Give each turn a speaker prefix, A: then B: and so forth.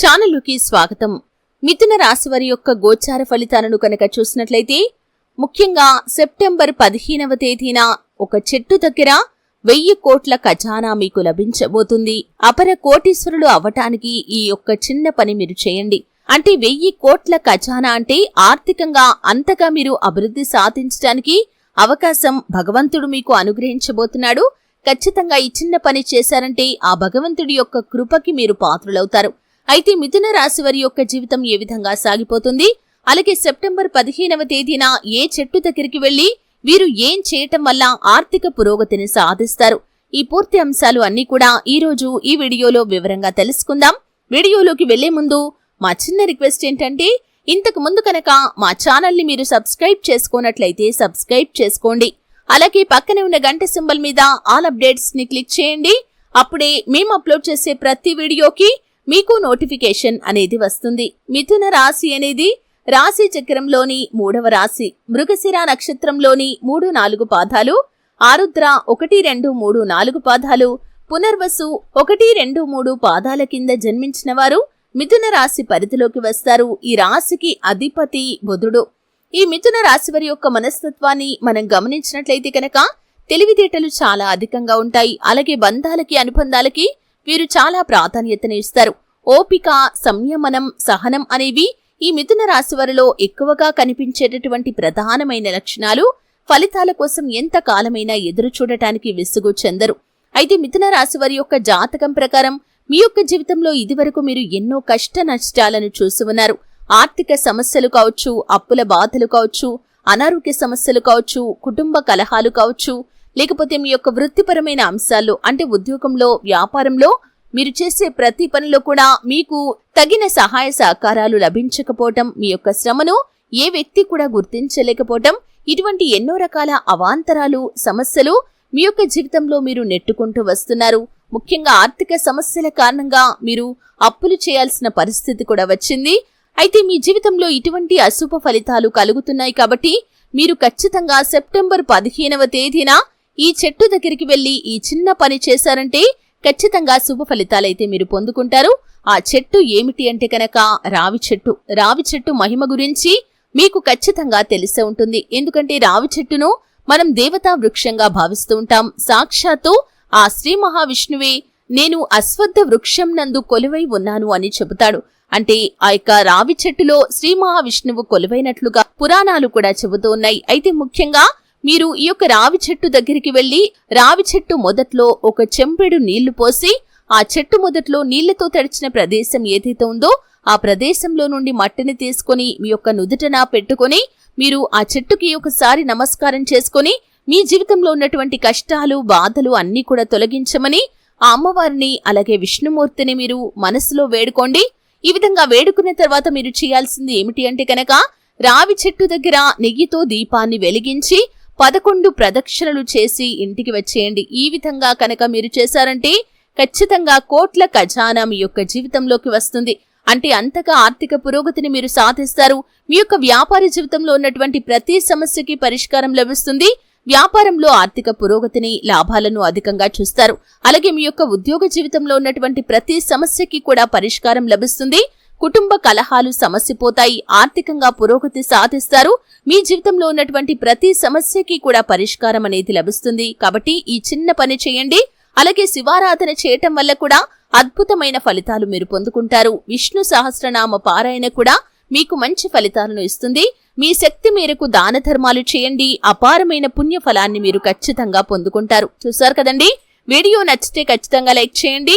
A: ఛానలుకి స్వాగతం. మిథున రాశి వారి యొక్క గోచార ఫలితాలను కనుక చూసినట్లయితే ముఖ్యంగా సెప్టెంబర్ పదిహేనవ తేదీన ఒక చెట్టు దగ్గర వెయ్యి కోట్ల ఖజానా మీకు లభించబోతుంది. అపర కోటీశ్వరులు అవ్వటానికి ఈ యొక్క చిన్న పని మీరు చేయండి. అంటే వెయ్యి కోట్ల ఖజానా అంటే ఆర్థికంగా అంతగా మీరు అభివృద్ధి సాధించడానికి అవకాశం భగవంతుడు మీకు అనుగ్రహించబోతున్నాడు. ఖచ్చితంగా ఈ చిన్న పని చేశారంటే ఆ భగవంతుడి యొక్క కృపకి మీరు పాత్రులవుతారు. అయితే మిథున రాశి వారి యొక్క జీవితం ఏ విధంగా సాగిపోతుంది? అలాగే సెప్టెంబర్ పదిహేనవ తేదీన ఏ చెట్టు దగ్గరికి వెళ్ళి వీరు ఏం చేయటం వల్ల ఆర్థిక పురోగతిని సాధిస్తారు? ఈ పూర్తి అంశాలు అన్ని కూడా ఈ రోజు ఈ వీడియోలో వివరంగా తెలుసుకుందాం. వీడియోలోకి వెళ్ళే ముందు మా చిన్న రిక్వెస్ట్ ఏంటంటే ఇంతకు ముందు కనుక మా ఛానల్ని మీరు సబ్స్క్రైబ్ చేసుకున్నట్లయితే సబ్స్క్రైబ్ చేసుకోండి. అలాగే పక్కనే ఉన్న గంట సింబల్ మీద ఆల్ అప్డేట్స్ని క్లిక్ చేయండి. అప్పుడే మేము అప్లోడ్ చేసే ప్రతి వీడియోకి మీకు నోటిఫికేషన్ అనేది వస్తుంది. మిథున రాశి అనేది రాశి చక్రంలోని మూడవ రాశి. మృగశిర నక్షత్రంలోని మూడు నాలుగు పాదాలు ఆరుద్ర ఒకటి రెండు మూడు నాలుగు పాదాలు పునర్వసు ఒకటి రెండు మూడు పాదాల కింద జన్మించిన వారు మిథున రాశి పరిధిలోకి వస్తారు. ఈ రాశికి అధిపతి బుధుడు. ఈ మిథున రాశి వారి యొక్క మనస్తత్వాన్ని మనం గమనించినట్లయితే కనుక తెలివితేటలు చాలా అధికంగా ఉంటాయి. అలాగే బంధాలకి అనుబంధాలకి వీరు చాలా ప్రాధాన్యతను ఇస్తారు. ఓపిక సంయమనం సహనం అనేవి ఈ మిథున రాశివారిలో ఎక్కువగా కనిపించేటటువంటి ప్రధానమైన లక్షణాలు. ఫలితాల కోసం ఎంత కాలమైనా ఎదురు చూడటానికి విసుగు చెందరు. అయితే మిథున రాశివారి యొక్క జాతకం ప్రకారం మీ యొక్క జీవితంలో ఇదివరకు మీరు ఎన్నో కష్ట నష్టాలను చూసి ఉన్నారు. ఆర్థిక సమస్యలు కావచ్చు అప్పుల బాధలు కావచ్చు అనారోగ్య సమస్యలు కావచ్చు కుటుంబ కలహాలు కావచ్చు లేకపోతే మీ యొక్క వృత్తిపరమైన అంశాల్లో అంటే ఉద్యోగంలో వ్యాపారంలో మీరు చేసే ప్రతి పనిలో కూడా మీకు తగిన సహాయ సహకారాలు లభించకపోవటం మీ యొక్క శ్రమను ఏ వ్యక్తి కూడా గుర్తించలేకపోవటం ఇటువంటి ఎన్నో రకాల అవాంతరాలు సమస్యలు మీ యొక్క జీవితంలో మీరు నెట్టుకుంటూ వస్తున్నారు. ముఖ్యంగా ఆర్థిక సమస్యల కారణంగా మీరు అప్పులు చేయాల్సిన పరిస్థితి కూడా వచ్చింది. అయితే మీ జీవితంలో ఇటువంటి అశుభ ఫలితాలు కలుగుతున్నాయి కాబట్టి మీరు ఖచ్చితంగా సెప్టెంబర్ పదిహేనవ తేదీన ఈ చెట్టు దగ్గరికి వెళ్ళి ఈ చిన్న పని చేశారంటే ఖచ్చితంగా శుభ ఫలితాలైతే మీరు పొందుకుంటారు. ఆ చెట్టు ఏమిటి అంటే కనుక రావి చెట్టు. రావి చెట్టు మహిమ గురించి మీకు ఖచ్చితంగా తెలిసే ఉంటుంది. ఎందుకంటే రావి చెట్టును మనం దేవతా వృక్షంగా భావిస్తూ ఉంటాం. సాక్షాత్తు ఆ శ్రీ మహావిష్ణువే నేను అశ్వత్థ వృక్షం నందు కొలువై ఉన్నాను అని చెబుతాడు. అంటే ఆ యొక్క రావి చెట్టులో శ్రీ మహావిష్ణువు కొలువైనట్లుగా పురాణాలు కూడా చెబుతూ ఉన్నాయి. అయితే ముఖ్యంగా మీరు ఈ యొక్క రావి చెట్టు దగ్గరికి వెళ్ళి రావి చెట్టు మొదట్లో ఒక చెంపెడు నీళ్ళు పోసి ఆ చెట్టు మొదట్లో నీళ్ళతో తడిచిన ప్రదేశం ఏదైతే ఉందో ఆ ప్రదేశంలో నుండి మట్టిని తీసుకొని మీ యొక్క నుదుటన పెట్టుకొని మీరు ఆ చెట్టుకి ఒకసారి నమస్కారం చేసుకొని మీ జీవితంలో ఉన్నటువంటి కష్టాలు బాధలు అన్నీ కూడా తొలగించమని ఆ అమ్మవారిని అలాగే విష్ణుమూర్తిని మీరు మనసులో వేడుకోండి. ఈ విధంగా వేడుకున్న తర్వాత మీరు చేయాల్సింది ఏమిటి అంటే కనుక రావి చెట్టు దగ్గర నెయ్యితో దీపాన్ని వెలిగించి పదకొండు ప్రదక్షిణలు చేసి ఇంటికి వచ్చేయండి. ఈ విధంగా కనుక మీరు చేశారంటే ఖచ్చితంగా కోట్ల ఖజానా మీ యొక్క జీవితంలోకి వస్తుంది. అంటే అంతగా ఆర్థిక పురోగతిని మీరు సాధిస్తారు. మీ యొక్క వ్యాపార జీవితంలో ఉన్నటువంటి ప్రతి సమస్యకి పరిష్కారం లభిస్తుంది. వ్యాపారంలో ఆర్థిక పురోగతిని లాభాలను అధికంగా చూస్తారు. అలాగే మీ యొక్క ఉద్యోగ జీవితంలో ఉన్నటువంటి ప్రతి సమస్యకి కూడా పరిష్కారం లభిస్తుంది. కుటుంబ కలహాలు సమస్యపోతాయి ఆర్థికంగా పురోగతి సాధిస్తారు. మీ జీవితంలో ఉన్నటువంటి ప్రతి సమస్యకి కూడా పరిష్కారం అనేది లభిస్తుంది. కాబట్టి ఈ చిన్న పని చేయండి. అలాగే శివారాధన చేయటం వల్ల కూడా అద్భుతమైన ఫలితాలు మీరు పొందుకుంటారు. విష్ణు సహస్రనామ పారాయణ కూడా మీకు మంచి ఫలితాలను ఇస్తుంది. మీ శక్తి మేరకు దాన ధర్మాలు చేయండి. అపారమైన పుణ్య ఫలాన్ని మీరు ఖచ్చితంగా పొందుకుంటారు. చూసారు కదండి? వీడియో నచ్చితే ఖచ్చితంగా లైక్ చేయండి.